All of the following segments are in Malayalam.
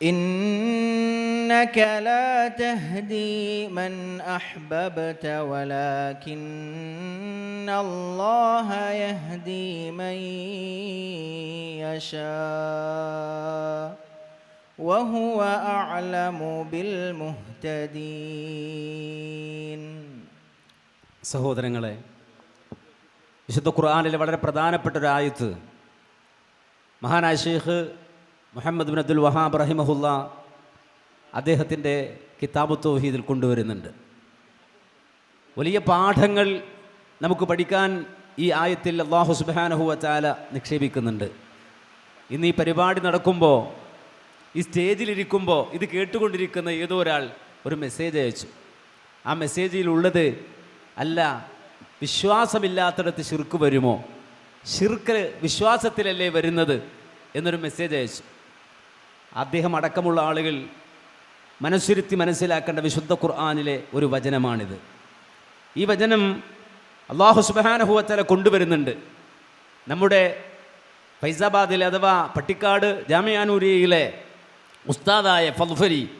إنك لا تهدي من أحببت ولكن الله يهدي من يشاء وهو أعلم بالمهتدين സഹോദരങ്ങളെ വിശുദ്ധ ഖുർആാനിലെ വളരെ പ്രധാനപ്പെട്ട ഒരു ആയത്ത് മഹാനായ Sheikh Muhammad bin Abdul Wahhab റഹിമഹുല്ല അദ്ദേഹത്തിന്റെ കിതാബ് തൗഹീദിൽ കൊണ്ടുവരുന്നുണ്ട്. വലിയ പാഠങ്ങൾ നമുക്ക് പഠിക്കാൻ ഈ ആയത്തിൽ അള്ളാഹു സുബാനഹുവ ചാല നിക്ഷേപിക്കുന്നുണ്ട്. ഇന്ന് ഈ പരിപാടി നടക്കുമ്പോൾ ഈ സ്റ്റേജിലിരിക്കുമ്പോൾ ഇത് കേട്ടുകൊണ്ടിരിക്കുന്ന ഏതോ ഒരാൾ ഒരു മെസ്സേജ് അയച്ചു. ആ മെസ്സേജിലുള്ളത് അല്ല വിശ്വാസമില്ലാത്തടത്ത് ശിർക്ക് വരുമോ? ശിർക്ക് വിശ്വാസത്തിലല്ലേ വരുന്നത്? എന്നൊരു മെസ്സേജ് അയച്ചു. അദ്ദേഹം അടക്കമുള്ള ആളുകൾ മനസ്സിരുത്തി മനസ്സിലാക്കേണ്ട വിശുദ്ധ ഖുർആാനിലെ ഒരു വചനമാണിത്. ഈ വചനം അള്ളാഹു സുബാനഹുവത്തല കൊണ്ടുവരുന്നുണ്ട്. നമ്മുടെ ഫൈസാബാദിലെ അഥവാ പട്ടിക്കാട് ജാമിയാനൂരിയിലെ ഉസ്താദായ ഫൽഫരി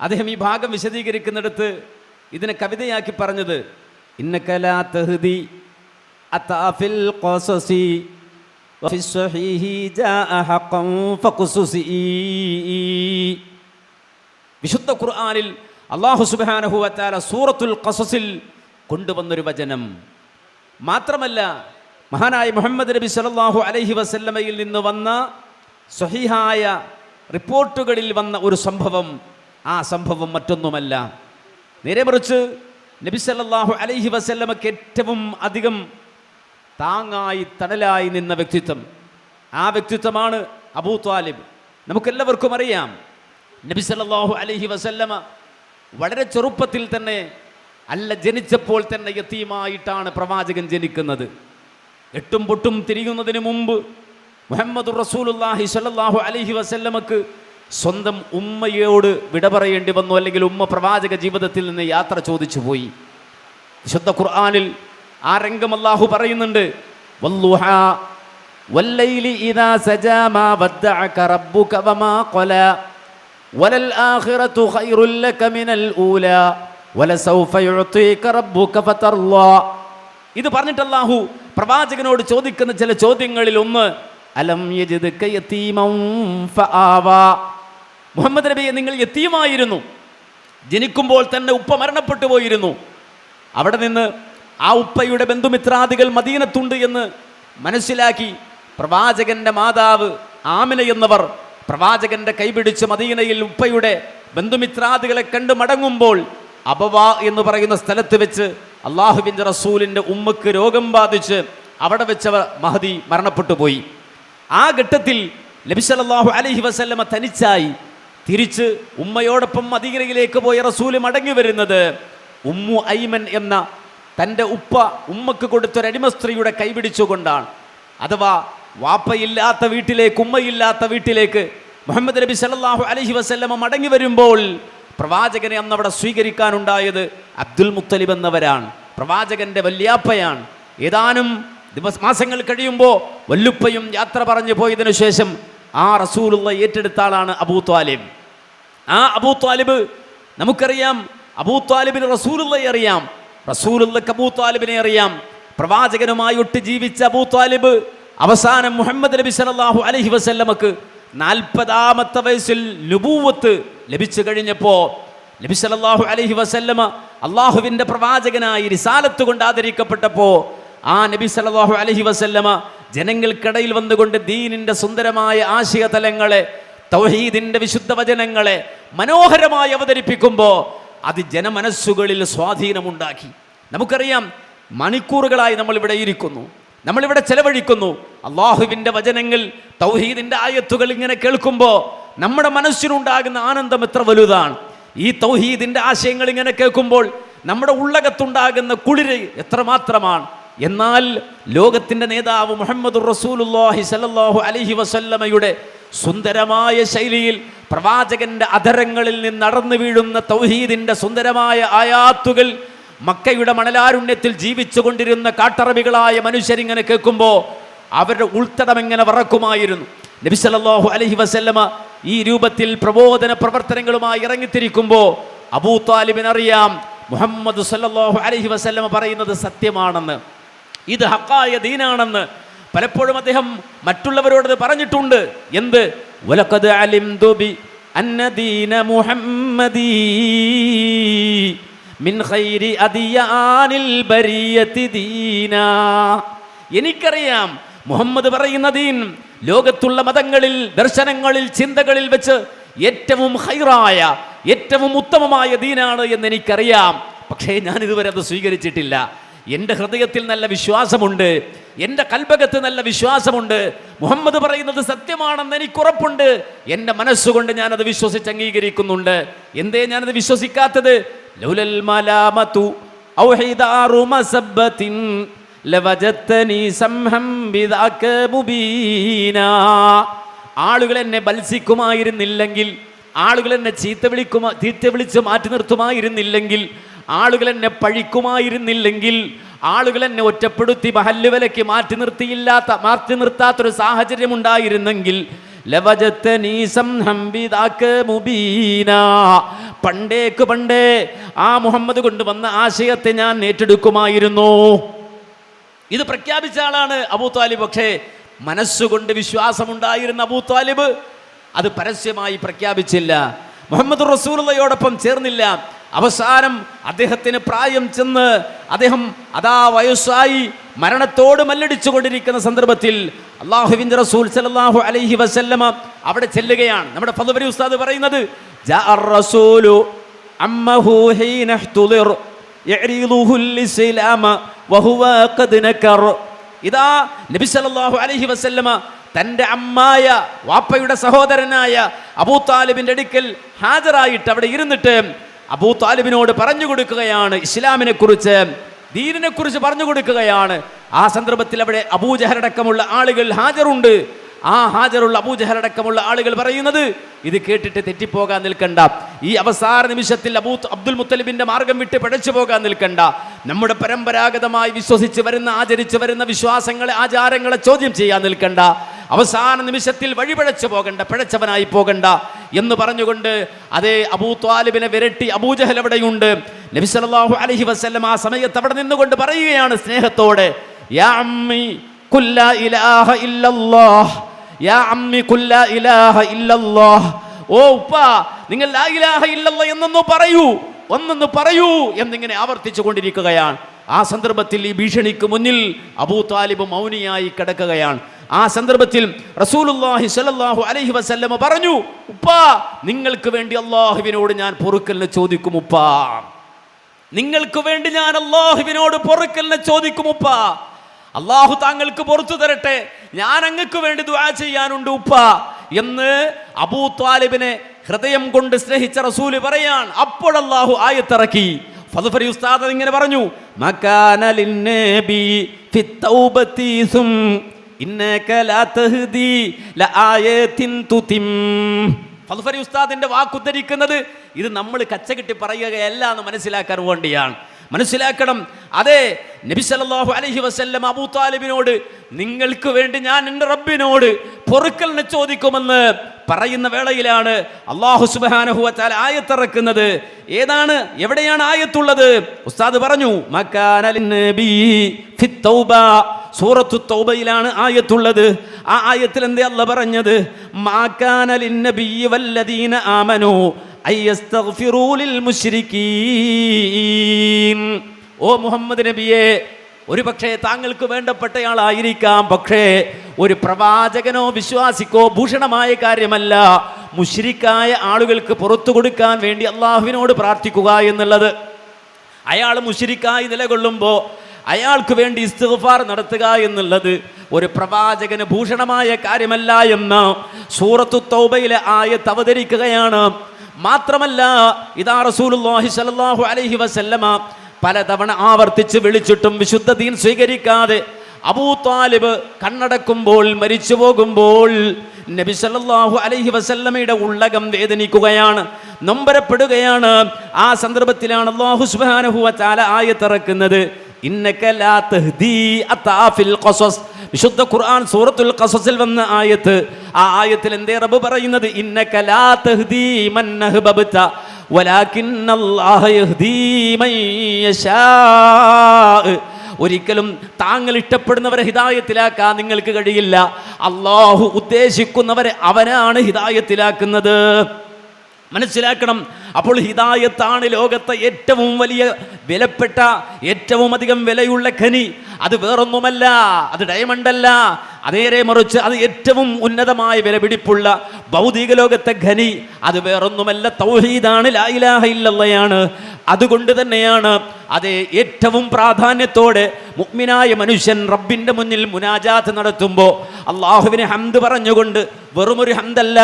അദ്ദേഹം ഈ ഭാഗം വിശദീകരിക്കുന്നിടത്ത് ഇതിനെ കവിതയാക്കി പറഞ്ഞത് ഇന്നക്കലാ തഹ്ദി അത്താഫിൽ وفي الصحيح جاء حقا فقصصي വിശുദ്ധ ഖുർആനിൽ അള്ളാഹു സുബാനഹു വത്താല സൂറത്തുൽ ഖസസിൽ കൊണ്ടുവന്നൊരു വചനം മാത്രമല്ല മഹാനായ മുഹമ്മദ് നബി സല്ലല്ലാഹു അലൈഹി വസല്ലമയിൽ നിന്ന് വന്ന സ്വഹീഹായ റിപ്പോർട്ടുകളിൽ വന്ന ഒരു സംഭവം ആ സംഭവം മറ്റൊന്നുമല്ല നേരെ മറിച്ച് നബി സല്ലല്ലാഹു അലൈഹി വസല്ലമക്ക് ഏറ്റവും അധികം താങ്ങായി തണലായി നിന്ന വ്യക്തിത്വം. ആ വ്യക്തിത്വമാണ് അബൂ താലിബ്. നമുക്കെല്ലാവർക്കും അറിയാം നബി സല്ലാഹു അലഹി വസല്ലമ വളരെ ചെറുപ്പത്തിൽ തന്നെ അല്ല ജനിച്ചപ്പോൾ തന്നെ യത്തീമായിട്ടാണ് പ്രവാചകൻ ജനിക്കുന്നത്. എട്ടും പൊട്ടും തിരിയുന്നതിന് മുമ്പ് മുഹമ്മദ് റസൂലുല്ലാഹി സല്ലാഹു അലഹി വസല്ലമക്ക് സ്വന്തം ഉമ്മയോട് വിട പറയേണ്ടി വന്നു അല്ലെങ്കിൽ ഉമ്മ പ്രവാചക ജീവിതത്തിൽ നിന്ന് യാത്ര ചോദിച്ചു പോയി വിശുദ്ധ ഖുർആനിൽ ആ രംഗം അള്ളാഹു പറയുന്നുണ്ട്. ഇത് പറഞ്ഞിട്ട് അല്ലാഹു പ്രവാചകനോട് ചോദിക്കുന്ന ചില ചോദ്യങ്ങളിൽ ഒന്ന് അലം മുഹമ്മദ് നബിയെ നിങ്ങൾ യത്തീമായിരുന്നു ജനിക്കുമ്പോൾ തന്നെ ഉപ്പ മരണപ്പെട്ടു പോയിരുന്നു. അവിടെ നിന്ന് ആ ഉപ്പയുടെ ബന്ധുമിത്രാദികൾ മദീനത്തുണ്ട് എന്ന് മനസ്സിലാക്കി പ്രവാചകന്റെ മാതാവ് ആമിന എന്നവർ പ്രവാചകന്റെ കൈപിടിച്ച് മദീനയിൽ ഉപ്പയുടെ ബന്ധുമിത്രാദികളെ കണ്ട് മടങ്ങുമ്പോൾ അബവ എന്ന് പറയുന്ന സ്ഥലത്ത് വെച്ച് അള്ളാഹുബിന്റെ റസൂലിന്റെ ഉമ്മക്ക് രോഗം ബാധിച്ച് അവിടെ വെച്ചവർ മഹദി മരണപ്പെട്ടു പോയി. ആ ഘട്ടത്തിൽ നബിസലല്ലാഹു അലഹി വസല്ലമ തനിച്ചായി തിരിച്ച് ഉമ്മയോടൊപ്പം മദീനയിലേക്ക് പോയ റസൂൽ മടങ്ങി വരുന്നത് ഉമ്മു ഐമൻ എന്ന തന്റെ ഉപ്പ ഉമ്മക്ക് കൊടുത്തൊരടിമ സ്ത്രീയുടെ കൈപിടിച്ചുകൊണ്ടാണ് അഥവാ വാപ്പയില്ലാത്ത വീട്ടിലേക്ക് ഉമ്മയില്ലാത്ത വീട്ടിലേക്ക് മുഹമ്മദ് നബി സല്ലാഹു അലഹി വസല്ലമ മടങ്ങി വരുമ്പോൾ പ്രവാചകനെ അന്ന് അവിടെ സ്വീകരിക്കാനുണ്ടായത് അബ്ദുൽ മുത്തലിബ് എന്നവരാണ്. പ്രവാചകന്റെ വല്യാപ്പയാണ്. ഏതാനും ദിവസ മാസങ്ങൾ കഴിയുമ്പോൾ വല്ലുപ്പയും യാത്ര പറഞ്ഞു പോയതിനു ശേഷം ആ റസൂലുള്ള ഏറ്റെടുത്ത ആളാണ് അബൂ ത്വാലിബ് ആ അബൂ ത്വാലിബ് നമുക്കറിയാം അബൂ ത്വാലിബിന് റസൂലുള്ള അറിയാം. റസൂലുള്ളക്ക് അബൂ താലിബിനെ അറിയാം. പ്രവാചകനുമായി ഒട്ട് ജീവിച്ച അബൂ താലിബ് അവസാനം മുഹമ്മദ് നബി സല്ലല്ലാഹു അലൈഹി വസല്ലമക്ക് നാൽപ്പതാമത്തെ വയസ്സിൽ ലുബൂവത്ത് ലഭിച്ചു കഴിഞ്ഞപ്പോൾ നബി സല്ലല്ലാഹു അലൈഹി വസല്ലമ അള്ളാഹുവിന്റെ പ്രവാചകനായി റിസാലത്ത് കൊണ്ട് ആദരിക്കപ്പെട്ടപ്പോൾ ആ നബി സല്ലല്ലാഹു അലൈഹി വസല്ലമ ജനങ്ങൾക്കിടയിൽ വന്നുകൊണ്ട് ദീനിന്റെ സുന്ദരമായ ആശയതലങ്ങളെ തൗഹീദിന്റെ വിശുദ്ധ വചനങ്ങളെ മനോഹരമായി അവതരിപ്പിക്കുമ്പോൾ അത് ജനമനസ്സുകളിൽ സ്വാധീനമുണ്ടാക്കി. നമുക്കറിയാം മണിക്കൂറുകളായി നമ്മളിവിടെ ഇരിക്കുന്നു. നമ്മളിവിടെ ചെലവഴിക്കുന്നു. അള്ളാഹുവിന്റെ വചനങ്ങൾ തൗഹീദിന്റെ ആയത്തുകൾ ഇങ്ങനെ കേൾക്കുമ്പോൾ നമ്മുടെ മനസ്സിനുണ്ടാകുന്ന ആനന്ദം എത്ര വലുതാണ്. ഈ തൗഹീദിന്റെ ആശയങ്ങൾ ഇങ്ങനെ കേൾക്കുമ്പോൾ നമ്മുടെ ഉള്ളകത്തുണ്ടാകുന്ന കുളിര് എത്രമാത്രമാണ്. എന്നാൽ ലോകത്തിന്റെ നേതാവ് മുഹമ്മദ് റസൂലുല്ലാഹി സലല്ലാഹു അലൈഹി വസല്ലമയുടെ സുന്ദരമായ ശൈലിയിൽ പ്രവാചകന്റെ അധരങ്ങളിൽ നിന്ന് നടന്നു വീഴുന്ന തൗഹീദിന്റെ സുന്ദരമായ ആയാത്തുകൾ മക്കയുടെ മണലാരുണ്യത്തിൽ ജീവിച്ചു കൊണ്ടിരുന്ന കാട്ടറബികളായ മനുഷ്യരിങ്ങനെ കേൾക്കുമ്പോൾ അവരുടെ ഉൾത്തടം എങ്ങനെ വറക്കുമായിരുന്നു. നബി സല്ലല്ലാഹു അലൈഹി വസല്ലമ ഈ രൂപത്തിൽ പ്രബോധന പ്രവർത്തനങ്ങളുമായി ഇറങ്ങിത്തിരിക്കുമ്പോൾ അബൂ താലിബിനറിയാം മുഹമ്മദ് സല്ലല്ലാഹു അലൈഹി വസല്ലമ പറയുന്നത് സത്യമാണെന്ന്. ഇത് ഹക്കായ ദീനാണെന്ന് പലപ്പോഴും അദ്ദേഹം മറ്റുള്ളവരോട് പറഞ്ഞിട്ടുണ്ട്. എന്ത്? ഉലക്കത് അലിം ദുബി അന്നദീന മിൻ ഖൈരി അദിയാനിൽ ബരിയതി ദീനാ. എനിക്കറിയാം മുഹമ്മദ് പറയുന്ന ദീൻ ലോകത്തുള്ള മതങ്ങളിൽ ദർശനങ്ങളിൽ ചിന്തകളിൽ വെച്ച് ഏറ്റവും ഹൈറായ ഏറ്റവും ഉത്തമമായ ദീനാണ് എന്ന് എനിക്കറിയാം. പക്ഷേ ഞാൻ ഇതുവരെ അത് സ്വീകരിച്ചിട്ടില്ല. എന്റെ ഹൃദയത്തിൽ നല്ല വിശ്വാസമുണ്ട് എന്റെ കൽപകത്ത് നല്ല വിശ്വാസമുണ്ട് മുഹമ്മദ് പറയുന്നത് സത്യമാണെന്ന് എനിക്ക് ഉറപ്പുണ്ട് എന്റെ മനസ്സുകൊണ്ട് ഞാനത് വിശ്വസിച്ച് അംഗീകരിക്കുന്നുണ്ട്. എന്തേ ഞാനത് വിശ്വസിക്കാത്തത്? ലൗലൽ മലാമതു ആളുകൾ എന്നെ ബത്സിക്കുമായിരുന്നില്ലെങ്കിൽ ആളുകൾ എന്നെ ചീത്ത വിളിക്കുമാ ചീത്ത വിളിച്ച് മാറ്റി നിർത്തുമായിരുന്നില്ലെങ്കിൽ ആളുകൾ എന്നെ പഴിക്കുമായിരുന്നില്ലെങ്കിൽ ആളുകൾ എന്നെ ഒറ്റപ്പെടുത്തി മഹല്ല് വിലയ്ക്ക് മാറ്റി നിർത്തിയില്ലാത്ത മാറ്റി നിർത്താത്തൊരു സാഹചര്യം ഉണ്ടായിരുന്നെങ്കിൽ. പണ്ടേക്ക് പണ്ടേ ആ മുഹമ്മദ് കൊണ്ടുവന്ന ആശയത്തെ ഞാൻ ഏറ്റെടുക്കുമായിരുന്നു. ഇത് പ്രഖ്യാപിച്ച ആളാണ് അബൂ താലിബ്. പക്ഷേ മനസ്സുകൊണ്ട് വിശ്വാസമുണ്ടായിരുന്ന അബൂ താലിബ് അത് പരസ്യമായി പ്രഖ്യാപിച്ചില്ല. മുഹമ്മദ് റസൂലയോടൊപ്പം ചേർന്നില്ല. അവസാനം അദ്ദേഹത്തിന് പ്രായം ചെന്ന് അദ്ദേഹം അതാ വയസ്സായി മരണത്തോട് മല്ലടിച്ചു കൊണ്ടിരിക്കുന്ന സന്ദർഭത്തിൽ അള്ളാഹുവിന്റെ റസൂൽ സലാഹു അലൈഹി വസല്ലമ അവിടെ ചെല്ലുകയാണ്. നമ്മുടെ ഫതുബരി ഉസ്താദ് പറയുന്നത് ഇതാ നബി സല്ലല്ലാഹു അലൈഹി വസല്ലമ തന്റെ അമ്മായ വാപ്പയുടെ സഹോദരനായ അബൂ താലിബിന്റെ അടുക്കൽ ഹാജരായിട്ട് അവിടെ ഇരുന്നിട്ട് അബൂ താലിബിനോട് പറഞ്ഞു കൊടുക്കുകയാണ്. ഇസ്ലാമിനെ കുറിച്ച് ദീനിനെ കുറിച്ച് പറഞ്ഞു കൊടുക്കുകയാണ്. ആ സന്ദർഭത്തിൽ അവിടെ അബൂജഹരടക്കമുള്ള ആളുകൾ ഹാജറുണ്ട്. ആ ഹാജറുള്ള അബൂജഹലടക്കമുള്ള ആളുകൾ പറയുന്നത് ഇത് കേട്ടിട്ട് തെറ്റിപ്പോകാൻ നിൽക്കണ്ട. ഈ അവസാന നിമിഷത്തിൽ അബൂ അബ്ദുൽ മുത്തലിബിന്റെ മാർഗം വിട്ട് പിഴച്ചു പോകാൻ നിൽക്കണ്ട. നമ്മുടെ പരമ്പരാഗതമായി വിശ്വസിച്ച് വരുന്ന ആചരിച്ചു വരുന്ന വിശ്വാസങ്ങളെ ആചാരങ്ങളെ ചോദ്യം ചെയ്യാൻ നിൽക്കണ്ട. അവസാന നിമിഷത്തിൽ വഴിപിഴച്ചു പോകണ്ട പിഴച്ചവനായി പോകണ്ട. എന്ന് പറഞ്ഞുകൊണ്ട് അതേ അബൂ ത്വാലിബിനെ വിരട്ടി അബൂജഹൽ അവിടെയുണ്ട്. നബി സല്ലല്ലാഹു അലൈഹി വസല്ലം ആ സമയത്ത് അവിടെ നിന്നുകൊണ്ട് പറയുകയാണ് സ്നേഹത്തോടെ യാ അമ്മി കുല്ല ഇലാഹ ഇല്ലല്ലാഹ് യാ അമ്മി കുല്ല ഇലാഹ ഇല്ലല്ലാഹ്. ഓ ഉപ്പ നിങ്ങൾ ലാ ഇലാഹ ഇല്ലല്ലാഹ് എന്നൊന്ന് പറയൂ ഒന്നൊന്ന് പറയൂ എന്നിങ്ങനെ ആവർത്തിച്ചു കൊണ്ടിരിക്കുകയാണ് ആ സന്ദർഭത്തിൽ ഈ ഭീഷണിക്ക് മുന്നിൽ അബൂ താലിബ് മൗനിയായി കിടക്കുകയാണ്. ആ സന്ദർഭത്തിൽ റസൂലുള്ളാഹി സ്വല്ലല്ലാഹു അലൈഹി വസല്ലമ പറഞ്ഞു ഉപ്പാ നിങ്ങൾക്ക് വേണ്ടി അള്ളാഹുവിനോട് ഞാൻ പൊറുക്കലിനെ ചോദിക്കും ഉപ്പാ. നിങ്ങൾക്ക് വേണ്ടി ഞാൻ അള്ളാഹുവിനോട് പൊറുക്കലിനെ ചോദിക്കും ഉപ്പാ. അള്ളാഹു താങ്കൾക്ക് പുറത്തു തരട്ടെ. ഞാൻ അങ്ങക്ക് വേണ്ടി ദുആ ചെയ്യാനുണ്ട് ഉപ്പ. എന്ന് അബൂ താലിബിനെ ഹൃദയം കൊണ്ട് സ്നേഹിച്ച റസൂൽ പറയാൻ അപ്പോൾ അള്ളാഹു ആയത്തിറക്കി. ഫതുഫരി ഉസ്താദ് ഇങ്ങനെ പറഞ്ഞു മക്കാന നബി ഫി സും ഉസ്താദിന്റെ വാക്കുദ്ധരിക്കുന്നത് ഇത് നമ്മൾ കച്ചകെട്ടി പറയുകയല്ല എന്ന് മനസ്സിലാക്കാൻ വേണ്ടിയാണ്. മനസ്സിലാക്കണം. അതെ നബി സല്ലല്ലാഹു അലൈഹി വസല്ലം അബൂ താലിബിനോട് നിങ്ങൾക്ക് വേണ്ടി ഞാൻ എന്റെ റബ്ബിനോട് പൊറുക്കലിനെ ചോദിക്കുമെന്ന് പറയുന്ന വേളയിലാണ് അള്ളാഹു സുബ്ഹാനഹു വതആല ആയത്തിറക്കുന്നത്. ഏതാണ്? എവിടെയാണ് ആയത്തുള്ളത്? ഉസ്താദ് പറഞ്ഞു മക്കാന ലിന്നബി ഫിത് തൗബ. സൂറത്തു തൗബയിലാണ് ആയത്തുള്ളത്. ആ ആയത്തിൽ എന്തേ അല്ല പറഞ്ഞത് വല്ലദീന ഓ മുഹമ്മദ് നബിയെ ഒരു പക്ഷേ താങ്കൾക്ക് വേണ്ടപ്പെട്ടയാളായിരിക്കാം പക്ഷേ ഒരു പ്രവാചകനോ വിശ്വാസിക്കോ ഭൂഷണമായ കാര്യമല്ല. മുഷിരിക്കായ ആളുകൾക്ക് പുറത്തു കൊടുക്കാൻ വേണ്ടി അള്ളാഹുവിനോട് പ്രാർത്ഥിക്കുക എന്നുള്ളത്. അയാൾ മുഷിരിക്കായി നിലകൊള്ളുമ്പോൾ അയാൾക്ക് വേണ്ടി ഇസ്തിഗ്ഫാർ നടത്തുക എന്നുള്ളത് ഒരു പ്രവാചകന് ഭൂഷണമായ കാര്യമല്ല എന്ന് സൂറത്തു തൗബയിലെ ആയത്ത് അവതരിക്കുകയാണ്. മാത്രമല്ല ഇതാ റസൂലുള്ളാഹി സല്ലല്ലാഹു അലൈഹി വസല്ലമ പലതവണ ആവർത്തിച്ച് വിളിച്ചിട്ടും വിശുദ്ധ ദീൻ സ്വീകരിക്കാതെ അബൂ താലിബ് കണ്ണടക്കുമ്പോൾ മരിച്ചു പോകുമ്പോൾ നബി സല്ലല്ലാഹു അലൈഹി വസല്ലമയുടെ ഉള്ളകം വേദനിക്കുകയാണ് നൊമ്പരപ്പെടുകയാണ്. ആ സന്ദർഭത്തിലാണ് അല്ലാഹു സുബ്ഹാനഹു ചാല ആയത്തിറക്കുന്നത്. വിശുദ്ധ ഖുർആൻ സൂറത്തുൽ ഖസസിൽ വന്ന ആയത്ത്. ആ ആയത്തിൽ എന്തേ റബ്ബ് പറയുന്നത്? ഒരിക്കലും താങ്കൾ ഇഷ്ടപ്പെടുന്നവരെ ഹിതായത്തിലാക്കാൻ നിങ്ങൾക്ക് കഴിയില്ല. അള്ളാഹു ഉദ്ദേശിക്കുന്നവരെ അവനാണ് ഹിതായത്തിലാക്കുന്നത്. മനസ്സിലാക്കണം. അപ്പോൾ ഹിതായത്താണ് ലോകത്തെ ഏറ്റവും വലിയ വിലപ്പെട്ട ഏറ്റവും അധികം വിലയുള്ള ഖനി. അത് വേറൊന്നുമല്ല അത് ഡയമണ്ട് അല്ല. അതേറെ മറിച്ച് അത് ഏറ്റവും ഉന്നതമായ വിലപിടിപ്പുള്ള ഭൗതിക ലോകത്തെ ഖനി. അത് വേറൊന്നുമല്ല തൗഹീദാണ് ലാ ഇലാഹ ഇല്ലല്ലയാണ്. അതുകൊണ്ട് തന്നെയാണ് അത് ഏറ്റവും പ്രാധാന്യത്തോടെ മുഗ്മിനായ മനുഷ്യൻ റബ്ബിന്റെ മുന്നിൽ മുനാജാത്ത് നടത്തുമ്പോൾ അള്ളാഹുവിനെ ഹംദ് പറഞ്ഞുകൊണ്ട് വെറുമൊരു ഹംദല്ല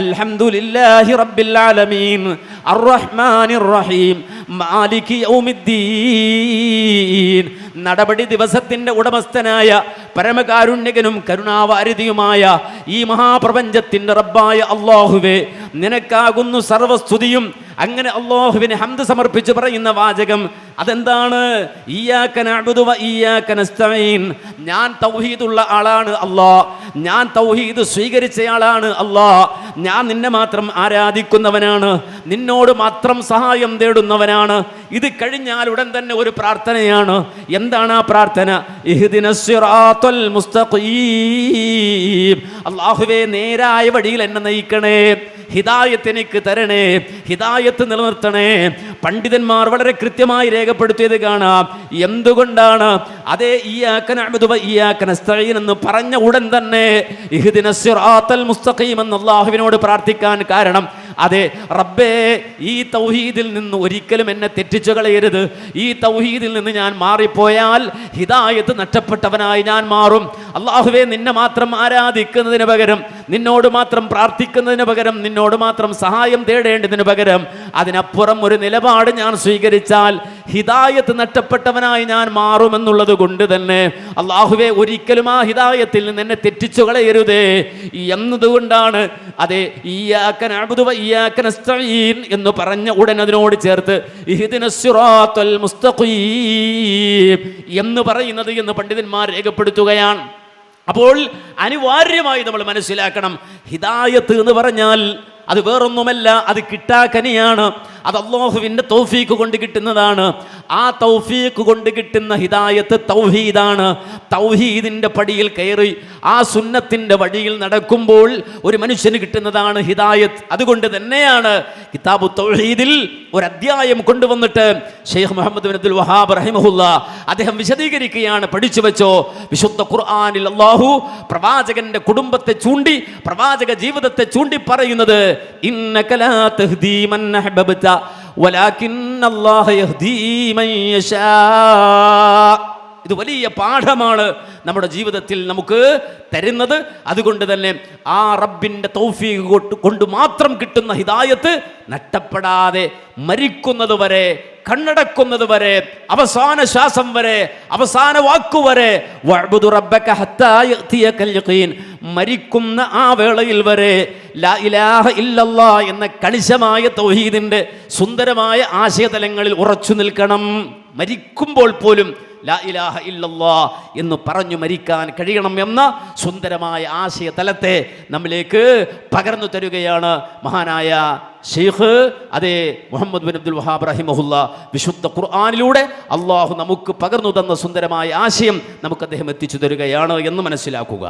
അൽഹംദുലില്ലാഹി റബ്ബിൽ ആലമീൻ അർറഹ്മാനിർ റഹീം മാലികി യൗമിദ്ദീൻ. നടപടി ദിവസത്തിന്റെ ഉടമസ്ഥനായ പരമകാരുണ്യകനും കരുണാവാരിതിയുമായ ഈ മഹാപ്രപഞ്ചത്തിന്റെ റബ്ബായ അള്ളാഹുവേ നിനക്കാകുന്നു സർവസ്തുതിയും. അങ്ങനെ അള്ളാഹുവിന് ഹംദ് സമർപ്പിച്ച് പറയുന്ന വാചകം അതെന്താണ്? ഞാൻ തൗഹീദുള്ള ആളാണ് അള്ളാ. ഞാൻ തൗഹീദ് സ്വീകരിച്ചയാളാണ് അള്ളാ. ഞാൻ നിന്നെ മാത്രം ആരാധിക്കുന്നവനാണ്. നിന്നോട് മാത്രം സഹായം തേടുന്നവനാണ്. ഇത് കഴിഞ്ഞാൽ ഉടൻ തന്നെ ഒരു പ്രാർത്ഥനയാണ്. എന്താണ് ആ പ്രാർത്ഥന? അള്ളാഹുവേ നേരായ വഴിയിൽ എന്നെ നയിക്കണേ. ഹിദായത്ത് എനിക്ക് തരണേ ഹിദായത്ത് നിലനിർത്തണേ. പണ്ഡിതന്മാർ വളരെ കൃത്യമായി രേഖപ്പെടുത്തിയത് കാണാം. എന്തുകൊണ്ടാണ്? അതേ എന്ന് പറഞ്ഞ ഉടൻ തന്നെ ഇഹ്ദിന മുസ്തഖീം എന്ന് അള്ളാഹുവിനോട് പ്രാർത്ഥിക്കാൻ കാരണം അതെ റബ്ബേ ഈ തൗഹീദിൽ നിന്ന് ഒരിക്കലും എന്നെ തെറ്റിച്ചു കളയരുത്. ഈ തൗഹീദിൽ നിന്ന് ഞാൻ മാറിപ്പോയാൽ ഹിദായത്ത് നഷ്ടപ്പെട്ടവനായി ഞാൻ മാറും. അള്ളാഹുവേ നിന്നെ മാത്രം ആരാധിക്കുന്നതിന് പകരം നിന്നോട് മാത്രം പ്രാർത്ഥിക്കുന്നതിന് പകരം നിന്നോട് മാത്രം സഹായം തേടേണ്ടതിന് പകരം അതിനപ്പുറം ഒരു നിലപാട് ഞാൻ സ്വീകരിച്ചാൽ ഹിതായത്ത് നഷ്ടപ്പെട്ടവനായി ഞാൻ മാറുമെന്നുള്ളത് കൊണ്ട് തന്നെ അള്ളാഹുവെ ഒരിക്കലും ആ ഹിതായത്തിൽ നിന്ന് എന്നെ തെറ്റിച്ചു കളയരുതേ. എന്നതുകൊണ്ടാണ് അതെ എന്ന് പറഞ്ഞ ഉടൻ അതിനോട് ചേർത്ത് എന്ന് പറയുന്നത് എന്ന് പണ്ഡിതന്മാർ രേഖപ്പെടുത്തുകയാണ്. അപ്പോൾ അനിവാര്യമായി നമ്മൾ മനസ്സിലാക്കണം. ഹിദായത്ത് എന്ന് പറഞ്ഞാൽ അത് വേറൊന്നുമല്ല അത് കിട്ടാക്കനിയാണ് അത് അള്ളാഹുവിന്റെ തൗഫീക്ക് കൊണ്ട് കിട്ടുന്നതാണ്. ആ തൗഫീക്ക് കൊണ്ട് കിട്ടുന്ന ഹിദായത്ത് തൗഹീദാണ്. തൗഹീദിന്റെ പടിയിൽ കയറി ആ സുന്നത്തിന്റെ വഴിയിൽ നടക്കുമ്പോൾ ഒരു മനുഷ്യന് കിട്ടുന്നതാണ് ഹിദായത്ത്. അതുകൊണ്ട് തന്നെയാണ് കിതാബു തൗഹീദിൽ ഒരു അധ്യായം കൊണ്ടുവന്നിട്ട് Sheikh Muhammad bin Abdul Wahhab റഹിമഹുല്ല അദ്ദേഹം വിശദീകരിക്കുകയാണ്. പഠിച്ചു വെച്ചോ വിശുദ്ധ ഖുർആാനിൽ അള്ളാഹു പ്രവാചകന്റെ കുടുംബത്തെ ചൂണ്ടി പ്രവാചക ജീവിതത്തെ ചൂണ്ടി പറയുന്നത് ഇന്നക ഇത് വലിയ പാഠമാണ് നമ്മുടെ ജീവിതത്തിൽ നമുക്ക് തരുന്നത്. അതുകൊണ്ട് തന്നെ ആ റബ്ബിന്റെ തൗഫീഖ് കൊണ്ട് മാത്രം കിട്ടുന്ന ഹിതായത്ത് നഷ്ടപ്പെടാതെ മരിക്കുന്നത് വരെ കണ്ണടക്കുന്നത് വരെ അവസാന ശ്വാസം വരെ അവസാന വാക്കുവരെ മരിക്കുന്ന ആ വേളയിൽ വരെ ലാ ഇലാഹ എന്ന കണിശമായ തൗഹീദിന്റെ സുന്ദരമായ ആശയതലങ്ങളിൽ ഉറച്ചു നിൽക്കണം. മരിക്കുമ്പോൾ പോലും ലാ ഇലാഹ ഇല്ലല്ലാ എന്ന് പറഞ്ഞു മരിക്കാൻ കഴിയണം എന്ന സുന്ദരമായ ആശയ തലത്തെ നമ്മിലേക്ക് പകർന്നു തരുകയാണ് മഹാനായ ഷെയ്ഖ് അതേ മുഹമ്മദ് ബിൻ അബ്ദുൽ വഹാബ് റഹിമഹുല്ല. വിശുദ്ധ ഖുർആാനിലൂടെ അള്ളാഹു നമുക്ക് പകർന്നു തന്ന സുന്ദരമായ ആശയം നമുക്ക് അദ്ദേഹം എത്തിച്ചു തരികയാണ് എന്ന് മനസ്സിലാക്കുക.